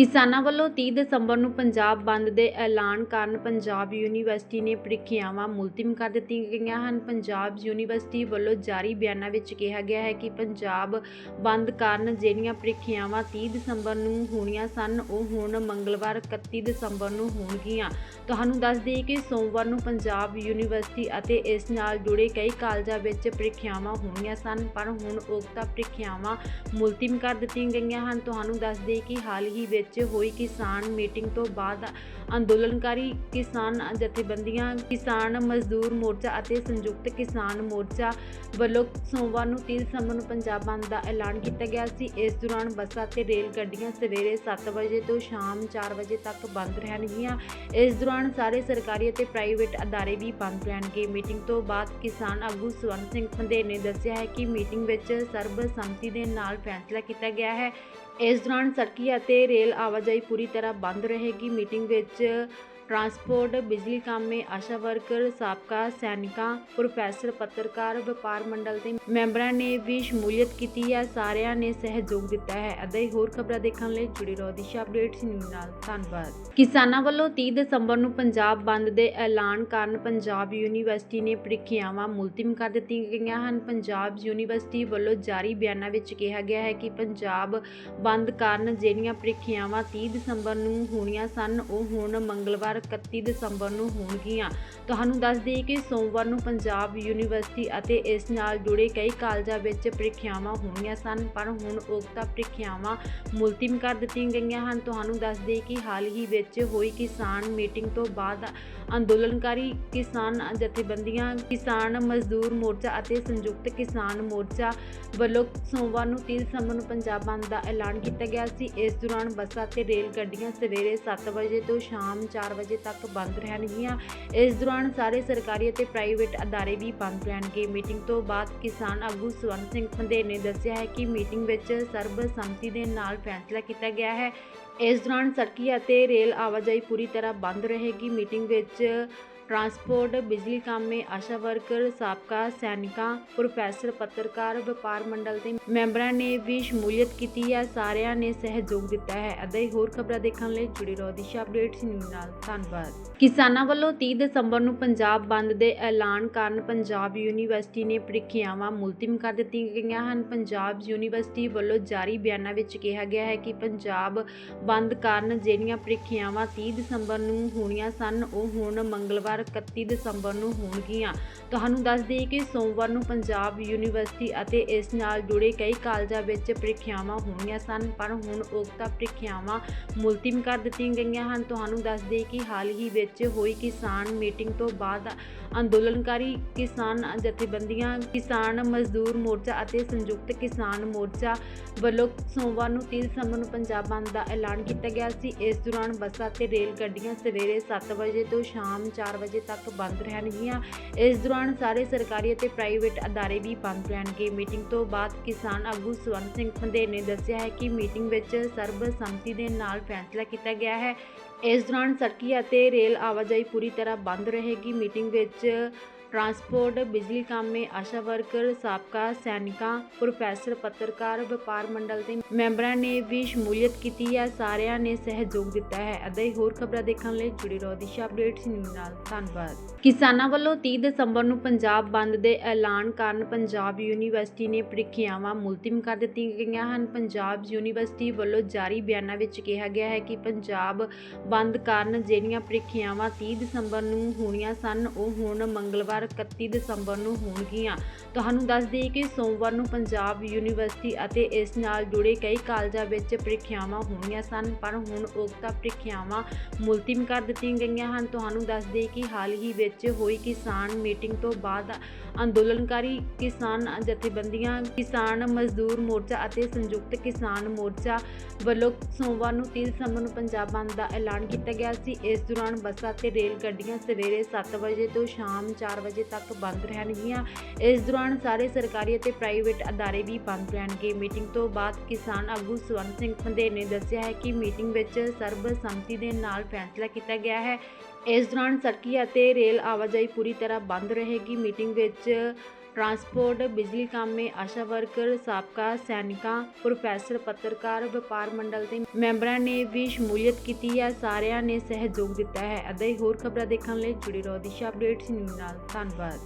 ਕਿਸਾਨਾਂ ਵੱਲੋਂ 30 ਦਸੰਬਰ ਨੂੰ ਪੰਜਾਬ ਬੰਦ ਦੇ ਐਲਾਨ ਕਾਰਨ ਪੰਜਾਬ ਯੂਨੀਵਰਸਿਟੀ ਨੇ ਪ੍ਰੀਖਿਆਵਾਂ ਮੁਲਤਵੀ ਕਰ ਦਿੱਤੀਆਂ ਗਈਆਂ ਹਨ। ਪੰਜਾਬ ਯੂਨੀਵਰਸਿਟੀ ਵੱਲੋਂ ਜਾਰੀ ਬਿਆਨਾਂ ਵਿੱਚ ਕਿਹਾ ਗਿਆ ਹੈ ਕਿ ਪੰਜਾਬ ਬੰਦ ਕਾਰਨ ਜਿਹੜੀਆਂ ਪ੍ਰੀਖਿਆਵਾਂ 30 ਦਸੰਬਰ ਨੂੰ ਹੋਣੀਆਂ ਸਨ, ਉਹ ਹੁਣ ਮੰਗਲਵਾਰ 31 ਦਸੰਬਰ ਨੂੰ ਹੋਣਗੀਆਂ। ਤੁਹਾਨੂੰ ਦੱਸ ਦੇਈਏ ਕਿ ਸੋਮਵਾਰ ਨੂੰ ਪੰਜਾਬ ਯੂਨੀਵਰਸਿਟੀ ਅਤੇ ਇਸ ਨਾਲ ਜੁੜੇ ਕਈ ਕਾਲਜਾਂ ਵਿੱਚ ਪ੍ਰੀਖਿਆਵਾਂ ਹੋਣੀਆਂ ਸਨ, ਪਰ ਹੁਣ ਉਕਤ ਪ੍ਰੀਖਿਆਵਾਂ ਮੁਲਤਵੀ ਕਰ ਦਿੱਤੀਆਂ ਗਈਆਂ ਹਨ। ਤੁਹਾਨੂੰ ਦੱਸ ਦੇਈਏ ਕਿ ਹਾਲ ਹੀ ਵਿੱਚ ਹੋਈ ਕਿਸਾਨ ਮੀਟਿੰਗ ਤੋਂ ਬਾਅਦ ਅੰਦੋਲਨਕਾਰੀ ਕਿਸਾਨ ਜਥੇਬੰਦੀਆਂ, ਕਿਸਾਨ ਮਜ਼ਦੂਰ ਮੋਰਚਾ ਅਤੇ ਸੰਯੁਕਤ ਕਿਸਾਨ ਮੋਰਚਾ ਵੱਲੋਂ ਸੋਮਵਾਰ ਨੂੰ 30 ਦਸੰਬਰ ਨੂੰ ਪੰਜਾਬ ਬੰਦ ਦਾ ਐਲਾਨ ਕੀਤਾ ਗਿਆ ਸੀ। ਇਸ ਦੌਰਾਨ ਬੱਸਾਂ ਤੇ ਰੇਲ ਗੱਡੀਆਂ ਸਵੇਰੇ 7 ਵਜੇ ਤੋਂ ਸ਼ਾਮ 4 ਵਜੇ ਤੱਕ ਬੰਦ ਰਹਿਣਗੀਆਂ। ਇਸ ਦੌਰਾਨ ਸਾਰੇ ਸਰਕਾਰੀ ਅਤੇ ਪ੍ਰਾਈਵੇਟ ਅਦਾਰੇ ਵੀ ਬੰਦ ਰਹਿਣਗੇ। ਮੀਟਿੰਗ ਤੋਂ ਬਾਅਦ ਕਿਸਾਨ ਆਗੂ ਸਵਰਨ ਸਿੰਘ ਪੰਦੇ ਨੇ ਦੱਸਿਆ ਹੈ ਕਿ ਮੀਟਿੰਗ ਵਿੱਚ ਸਰਬਸੰਮਤੀ ਦੇ ਨਾਲ ਫੈਸਲਾ ਕੀਤਾ ਗਿਆ ਹੈ। ਇਸ ਦੌਰਾਨ ਸੜਕੀ ਅਤੇ ਰੇਲ ਆਵਾਜਾਈ ਪੂਰੀ ਤਰ੍ਹਾਂ ਬੰਦ ਰਹੇਗੀ। ਮੀਟਿੰਗ ਵਿੱਚ ਟਰਾਂਸਪੋਰਟ ਬਿਜਲੀ ਕਾਮੇ ਆਸ਼ਾ ਵਰਕਰ ਸਾਬਕਾ ਸੈਨਿਕਾਂ ਪ੍ਰੋਫੈਸਰ ਪੱਤਰਕਾਰ ਵਪਾਰ ਮੰਡਲ ਦੇ ਮੈਂਬਰਾਂ ਨੇ ਵੀ ਸ਼ਮੂਲੀਅਤ ਕੀਤੀ ਹੈ ਸਾਰਿਆਂ ਨੇ ਸਹਿਯੋਗ ਦਿੱਤਾ ਹੈ ਅਦੇ ਹੋਰ ਖਬਰਾਂ ਦੇਖਣ ਲਈ ਜੁੜੇ ਰਹੋ ਦਿਸ਼ਾ ਅਪਡੇਟਸ ਨਿਊਜ਼ ਨਾਲ ਧੰਨਵਾਦ ਕਿਸਾਨਾਂ ਵੱਲੋਂ 30 ਦਸੰਬਰ ਨੂੰ ਪੰਜਾਬ ਬੰਦ ਦੇ ਐਲਾਨ ਕਾਰਨ ਪੰਜਾਬ ਯੂਨੀਵਰਸਿਟੀ ਨੇ ਪ੍ਰੀਖਿਆਵਾਂ ਮੁਲਤਵੀ ਕਰ ਦਿੱਤੀਆਂ ਗਈਆਂ ਹਨ ਪੰਜਾਬ ਯੂਨੀਵਰਸਿਟੀ ਵੱਲੋਂ ਜਾਰੀ ਬਿਆਨਾਂ ਵਿੱਚ ਕਿਹਾ ਗਿਆ ਹੈ ਕਿ ਪੰਜਾਬ ਬੰਦ ਕਾਰਨ ਜਿਹੜੀਆਂ ਪ੍ਰੀਖਿਆਵਾਂ 30 ਦਸੰਬਰ ਨੂੰ ਹੋਣੀਆਂ ਸਨ ਉਹ ਹੁਣ ਮੰਗਲਵਾਰ 31 ਦਸੰਬਰ ਨੂੰ ਹੋਣਗੀਆਂ। ਤੁਹਾਨੂੰ ਦੱਸ ਦੇਈਏ ਕਿ ਸੋਮਵਾਰ ਨੂੰ ਪੰਜਾਬ ਯੂਨੀਵਰਸਿਟੀ ਅਤੇ ਇਸ ਨਾਲ ਜੁੜੇ ਕਈ ਕਾਲਜਾਂ ਵਿੱਚ ਪ੍ਰੀਖਿਆਵਾਂ ਹੋਣੀਆਂ ਸਨ, ਪਰ ਹੁਣ ਉਕਤ ਪ੍ਰੀਖਿਆਵਾਂ ਮੁਲਤਵੀ ਕਰ ਦਿੱਤੀਆਂ ਗਈਆਂ ਹਨ। ਤੁਹਾਨੂੰ ਦੱਸ ਦੇਈਏ ਕਿ ਹਾਲ ਹੀ ਵਿੱਚ ਹੋਈ ਕਿਸਾਨ ਮੀਟਿੰਗ ਤੋਂ ਬਾਅਦ ਅੰਦੋਲਨਕਾਰੀ ਕਿਸਾਨ ਜਥੇਬੰਦੀਆਂ, ਕਿਸਾਨ ਮਜ਼ਦੂਰ ਮੋਰਚਾ ਅਤੇ ਸੰਯੁਕਤ ਕਿਸਾਨ ਮੋਰਚਾ ਵੱਲੋਂ ਸੋਮਵਾਰ ਨੂੰ 30 ਦਸੰਬਰ ਨੂੰ ਪੰਜਾਬ ਬੰਦ ਦਾ ਐਲਾਨ ਕੀਤਾ ਗਿਆ ਸੀ। ਇਸ ਦੌਰਾਨ ਬੱਸਾਂ ਤੇ ਰੇਲ ਗੱਡੀਆਂ ਸਵੇਰੇ 7 ਵਜੇ ਤੋਂ ਸ਼ਾਮ 4 ਵਜੇ ਤੱਕ ਬੰਦ ਰਹਿਣਗੀਆਂ ਇਸ ਦੌਰਾਨ ਸਾਰੇ ਸਰਕਾਰੀ ਅਤੇ ਪ੍ਰਾਈਵੇਟ ਅਦਾਰੇ ਵੀ ਬੰਦ ਰਹਿਣਗੇ। ਮੀਟਿੰਗ ਤੋਂ ਬਾਅਦ ਕਿਸਾਨ ਆਗੂ ਸਵਰਨ ਸਿੰਘ ਪੰਧੇਰ ਨੇ ਦੱਸਿਆ ਹੈ ਕਿ ਮੀਟਿੰਗ ਵਿੱਚ ਸਰਬਸੰਮਤੀ ਦੇ ਨਾਲ ਫੈਸਲਾ ਕੀਤਾ ਗਿਆ ਹੈ। ਇਸ ਦੌਰਾਨ ਸੜਕੀ ਅਤੇ ਰੇਲ ਆਵਾਜਾਈ ਪੂਰੀ ਤਰ੍ਹਾਂ ਬੰਦ ਰਹੇਗੀ। ਮੀਟਿੰਗ ਵਿੱਚ ਟਰਾਂਸਪੋਰਟ ਬਿਜਲੀ ਕਾਮੇ ਆਸ਼ਾ ਵਰਕਰ ਸਾਬਕਾ ਸੈਨਿਕਾਂ ਪ੍ਰੋਫੈਸਰ ਪੱਤਰਕਾਰ ਵਪਾਰ ਮੰਡਲ ਦੇ ਮੈਂਬਰਾਂ ਨੇ ਵੀ ਸ਼ਮੂਲੀਅਤ ਕੀਤੀ ਹੈ ਸਾਰਿਆਂ ਨੇ ਸਹਿਯੋਗ ਦਿੱਤਾ ਹੈ ਅਦੇ ਹੋਰ ਖਬਰਾਂ ਦੇਖਣ ਲਈ ਜੁੜੇ ਰਹੋ ਦਿਸ਼ਾ ਅਪਡੇਟਸ ਨਿਊਜ਼ ਨਾਲ ਧੰਨਵਾਦ ਕਿਸਾਨਾਂ ਵੱਲੋਂ 30 ਦਸੰਬਰ ਨੂੰ ਪੰਜਾਬ ਬੰਦ ਦੇ ਐਲਾਨ ਕਾਰਨ ਪੰਜਾਬ ਯੂਨੀਵਰਸਿਟੀ ਨੇ ਪ੍ਰੀਖਿਆਵਾਂ ਮੁਲਤਵੀ ਕਰ ਦਿੱਤੀਆਂ ਗਈਆਂ ਹਨ ਪੰਜਾਬ ਯੂਨੀਵਰਸਿਟੀ ਵੱਲੋਂ ਜਾਰੀ ਬਿਆਨਾਂ ਵਿੱਚ ਕਿਹਾ ਗਿਆ ਹੈ ਕਿ ਪੰਜਾਬ ਬੰਦ ਕਾਰਨ ਜਿਹੜੀਆਂ ਪ੍ਰੀਖਿਆਵਾਂ 30 ਦਸੰਬਰ ਨੂੰ ਹੋਣੀਆਂ ਸਨ ਉਹ ਹੁਣ ਮੰਗਲਵਾਰ 31 ਦਸੰਬਰ ਨੂੰ ਹੋਣਗੀਆਂ। ਤੁਹਾਨੂੰ ਦੱਸ ਦੇਈਏ ਕਿ ਸੋਮਵਾਰ ਨੂੰ ਪੰਜਾਬ ਯੂਨੀਵਰਸਿਟੀ ਅਤੇ ਇਸ ਨਾਲ ਜੁੜੇ ਕਈ ਕਾਲਜਾਂ ਵਿੱਚ ਪ੍ਰੀਖਿਆਵਾਂ ਹੋਣੀਆਂ ਸਨ, ਪਰ ਹੁਣ ਉਕਤ ਪ੍ਰੀਖਿਆਵਾਂ ਮੁਲਤਵੀ ਕਰ ਦਿੱਤੀਆਂ ਗਈਆਂ ਹਨ। ਤੁਹਾਨੂੰ ਦੱਸ ਦੇਈਏ ਕਿ ਹਾਲ ਹੀ ਵਿੱਚ ਹੋਈ ਕਿਸਾਨ ਮੀਟਿੰਗ ਤੋਂ ਬਾਅਦ ਅੰਦੋਲਨਕਾਰੀ ਕਿਸਾਨ ਜਥੇਬੰਦੀਆਂ, ਕਿਸਾਨ ਮਜ਼ਦੂਰ ਮੋਰਚਾ ਅਤੇ ਸੰਯੁਕਤ ਕਿਸਾਨ ਮੋਰਚਾ ਵੱਲੋਂ ਸੋਮਵਾਰ ਨੂੰ 30 ਦਸੰਬਰ ਨੂੰ ਪੰਜਾਬ ਬੰਦ ਦਾ ਐਲਾਨ ਕੀਤਾ ਗਿਆ ਸੀ। ਇਸ ਦੌਰਾਨ ਬੱਸਾਂ ਤੇ ਰੇਲ ਗੱਡੀਆਂ ਸਵੇਰੇ 7 ਵਜੇ ਤੋਂ ਸ਼ਾਮ 4 ਵਜੇ ਤੱਕ ਬੰਦ ਰਹਿਣਗੀਆਂ ਇਸ ਦੌਰਾਨ ਸਾਰੇ ਸਰਕਾਰੀ ਅਤੇ ਪ੍ਰਾਈਵੇਟ ਅਦਾਰੇ ਵੀ ਬੰਦ ਰਹਿਣਗੇ। ਮੀਟਿੰਗ ਤੋਂ ਬਾਅਦ ਕਿਸਾਨ ਆਗੂ ਸਵਰਨ ਸਿੰਘ ਪੰਧੇਰ ਨੇ ਦੱਸਿਆ ਹੈ ਕਿ ਮੀਟਿੰਗ ਵਿੱਚ ਸਰਬਸੰਮਤੀ ਦੇ ਨਾਲ ਫੈਸਲਾ ਕੀਤਾ ਗਿਆ ਹੈ। ਇਸ ਦੌਰਾਨ ਸੜਕੀ ਅਤੇ ਰੇਲ ਆਵਾਜਾਈ ਪੂਰੀ ਤਰ੍ਹਾਂ ਬੰਦ ਰਹੇਗੀ। ਮੀਟਿੰਗ ਵਿੱਚ ਟਰਾਂਸਪੋਰਟ, ਬਿਜਲੀ ਕਾਮੇ, ਆਸ਼ਾ ਵਰਕਰ, ਸਾਬਕਾ ਸੈਨਿਕਾਂ, ਪ੍ਰੋਫੈਸਰ, ਪੱਤਰਕਾਰ, ਵਪਾਰ ਮੰਡਲ ਦੇ ਮੈਂਬਰਾਂ ਨੇ ਵੀ ਸ਼ਮੂਲੀਅਤ ਕੀਤੀ ਹੈ। ਸਾਰਿਆਂ ਨੇ ਸਹਿਯੋਗ ਦਿੱਤਾ ਹੈ। ਅਦੇ ਹੋਰ ਖਬਰਾਂ ਦੇਖਣ ਲਈ ਜੁੜੇ ਰਹੋ ਦਿਸ਼ਾ ਅਪਡੇਟਸ ਨਿਊਜ਼ ਨਾਲ। ਧੰਨਵਾਦ। ਕਿਸਾਨਾਂ ਵੱਲੋਂ 30 ਦਸੰਬਰ ਨੂੰ ਪੰਜਾਬ ਬੰਦ ਦੇ ਐਲਾਨ ਕਾਰਨ ਪੰਜਾਬ ਯੂਨੀਵਰਸਿਟੀ ਨੇ ਪ੍ਰੀਖਿਆਵਾਂ ਮੁਲਤਵੀ ਕਰ ਦਿੱਤੀਆਂ ਗਈਆਂ ਹਨ। ਪੰਜਾਬ ਯੂਨੀਵਰਸਿਟੀ ਵੱਲੋਂ ਜਾਰੀ ਬਿਆਨਾਂ ਵਿੱਚ ਕਿਹਾ ਗਿਆ ਹੈ ਕਿ ਪੰਜਾਬ ਬੰਦ ਕਾਰਨ ਜਿਹੜੀਆਂ ਪ੍ਰੀਖਿਆਵਾਂ 30 ਦਸੰਬਰ ਨੂੰ ਹੋਣੀਆਂ ਸਨ, ਉਹ ਹੁਣ ਮੰਗਲਵਾਰ 31 ਦਸੰਬਰ ਨੂੰ ਹੋਣਗੀਆਂ। ਤੁਹਾਨੂੰ ਦੱਸ ਦੇਈਏ ਕਿ ਸੋਮਵਾਰ ਨੂੰ ਪੰਜਾਬ ਯੂਨੀਵਰਸਿਟੀ ਅਤੇ ਇਸ ਨਾਲ ਜੁੜੇ ਕਈ ਕਾਲਜਾਂ ਵਿੱਚ ਪ੍ਰੀਖਿਆਵਾਂ ਹੋਣੀਆਂ ਸਨ, ਪਰ ਹੁਣ ਉਕਤ ਪ੍ਰੀਖਿਆਵਾਂ ਮੁਲਤਵੀ ਕਰ ਦਿੱਤੀਆਂ ਗਈਆਂ ਹਨ। ਤੁਹਾਨੂੰ ਦੱਸ ਦੇਈਏ ਕਿ ਹਾਲ ਹੀ ਵਿੱਚ ਹੋਈ ਕਿਸਾਨ ਮੀਟਿੰਗ ਤੋਂ ਬਾਅਦ ਅੰਦੋਲਨਕਾਰੀ ਕਿਸਾਨ ਜਥੇਬੰਦੀਆਂ, ਕਿਸਾਨ ਮਜ਼ਦੂਰ ਮੋਰਚਾ ਅਤੇ ਸੰਯੁਕਤ ਕਿਸਾਨ ਮੋਰਚਾ ਵੱਲੋਂ ਸੋਮਵਾਰ ਨੂੰ 30 ਦਸੰਬਰ ਨੂੰ ਪੰਜਾਬ ਬੰਦ ਦਾ ਐਲਾਨ ਕੀਤਾ ਗਿਆ ਸੀ। ਇਸ ਦੌਰਾਨ ਬੱਸਾਂ ਤੇ ਰੇਲ ਗੱਡੀਆਂ ਸਵੇਰੇ 7 ਵਜੇ ਤੋਂ ਸ਼ਾਮ 4 ਵਜੇ ਤੱਕ ਬੰਦ ਰਹਿਣਗੀਆਂ। ਇਸ ਦੌਰਾਨ ਸਾਰੇ ਸਰਕਾਰੀ ਅਤੇ ਪ੍ਰਾਈਵੇਟ ਅਦਾਰੇ ਵੀ ਬੰਦ ਰਹਿਣਗੇ। ਮੀਟਿੰਗ ਤੋਂ ਬਾਅਦ ਕਿਸਾਨ ਆਗੂ ਸਵਰਨ ਸਿੰਘ ਪੰਧੇਰ ਨੇ ਦੱਸਿਆ ਹੈ ਕਿ ਮੀਟਿੰਗ ਵਿੱਚ ਸਰਬਸੰਮਤੀ ਦੇ ਨਾਲ ਫੈਸਲਾ ਕੀਤਾ ਗਿਆ ਹੈ। ਇਸ ਦੌਰਾਨ ਸੜਕੀ ਅਤੇ ਰੇਲ ਆਵਾਜਾਈ ਪੂਰੀ ਤਰ੍ਹਾਂ ਬੰਦ ਰਹੇਗੀ। ਮੀਟਿੰਗ ਵਿੱਚ ਟਰਾਂਸਪੋਰਟ, ਬਿਜਲੀ ਕਾਮੇ, ਆਸ਼ਾ ਵਰਕਰ, ਸਾਬਕਾ ਸੈਨਿਕਾਂ, ਪ੍ਰੋਫੈਸਰ, ਪੱਤਰਕਾਰ, ਵਪਾਰ ਮੰਡਲ ਦੇ ਮੈਂਬਰਾਂ ਨੇ ਵੀ ਸ਼ਮੂਲੀਅਤ ਕੀਤੀ ਹੈ। ਸਾਰਿਆਂ ਨੇ ਸਹਿਯੋਗ ਦਿੱਤਾ ਹੈ। ਅਤੇ ਹੋਰ ਖਬਰਾਂ ਦੇਖਣ ਲਈ ਜੁੜੇ ਰਹੋ ਦਿਸ਼ਾ ਅਪਡੇਟਸ ਨਿਊਜ਼ ਨਾਲ। ਧੰਨਵਾਦ।